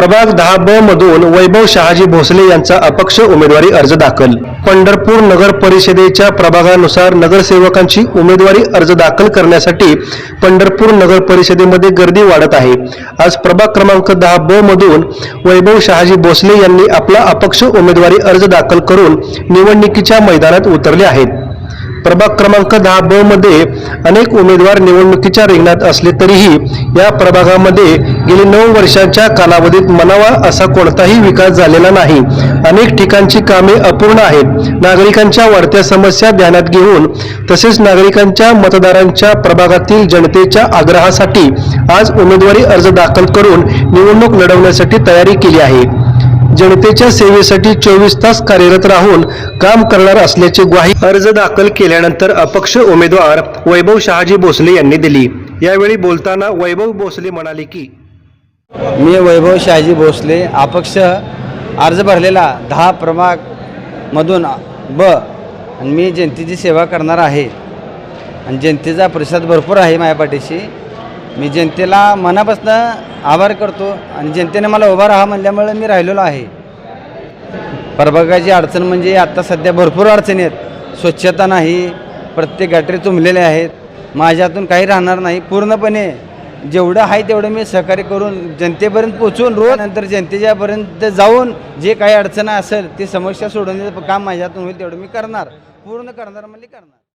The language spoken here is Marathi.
प्रभाग दहा ब मधून वैभव शहाजी भोसले यांचा अपक्ष उमेदवारी अर्ज दाखल. पंढरपूर नगर परिषदेच्या प्रभागानुसार नगरसेवकांची उमेदवारी अर्ज दाखल करण्यासाठी पंढरपूर नगर परिषदेमध्ये गर्दी वाढत आहे. आज प्रभाग क्रमांक दहा ब मधून वैभव शहाजी भोसले यांनी आपला अपक्ष उमेदवारी अर्ज दाखल करून निवडणुकीच्या मैदानात उतरले आहेत. प्रभाग क्रमांक दहा ब मध्ये अनेक उमेदवार निवडणुकीच्या रिंगणात असले तरीही या प्रभागामध्ये गेली नऊ वर्षांच्या कालावधीत मनावा असा कोणताही विकास झालेला नाही. अनेक ठिकाणची कामे अपूर्ण आहेत. नागरिकांच्या वाढत्या समस्या ध्यानात घेऊन तसेच नागरिकांच्या मतदारांच्या प्रभागातील जनतेच्या आग्रहासाठी आज उमेदवारी अर्ज दाखल करून निवडणूक लढवण्यासाठी तयारी केली आहे. जनतेच्या सेवेसाठी चोवीस तास कार्यरत राहून काम करणार असल्याची ग्वाही अर्ज दाखल केल्यानंतर अपक्ष उमेदवार वैभव शहाजी भोसले यांनी दिली. यावेळी बोलताना वैभव भोसले म्हणाले की मी वैभव शहाजी भोसले अपक्ष अर्ज भरलेला दहा प्रभागमधून ब आणि मी जनतेची सेवा करणार आहे. आणि जनतेचा प्रतिसाद भरपूर आहे माझ्या पाठीशी. मी जनतेला मनापासून आभार करतो आणि जनतेने मला उभा राहा म्हणल्यामुळे मी राहिलेलो आहे. प्रभागाची अडचण म्हणजे आत्ता सध्या भरपूर अडचणी आहेत. स्वच्छता नाही प्रत्येक गटरी तुंबलेले आहेत. माझ्यातून काही राहणार नाही. पूर्णपणे जेवढं आहे तेवढं मी सहकार्य करून जनतेपर्यंत पोचवून रोज नंतर जनतेच्यापर्यंत जाऊन जे काही अडचण असेल ती समस्या सोडवण्याचं काम माझ्यातून होईल तेवढं मी करणार. पूर्ण करणार म्हणजे करणार.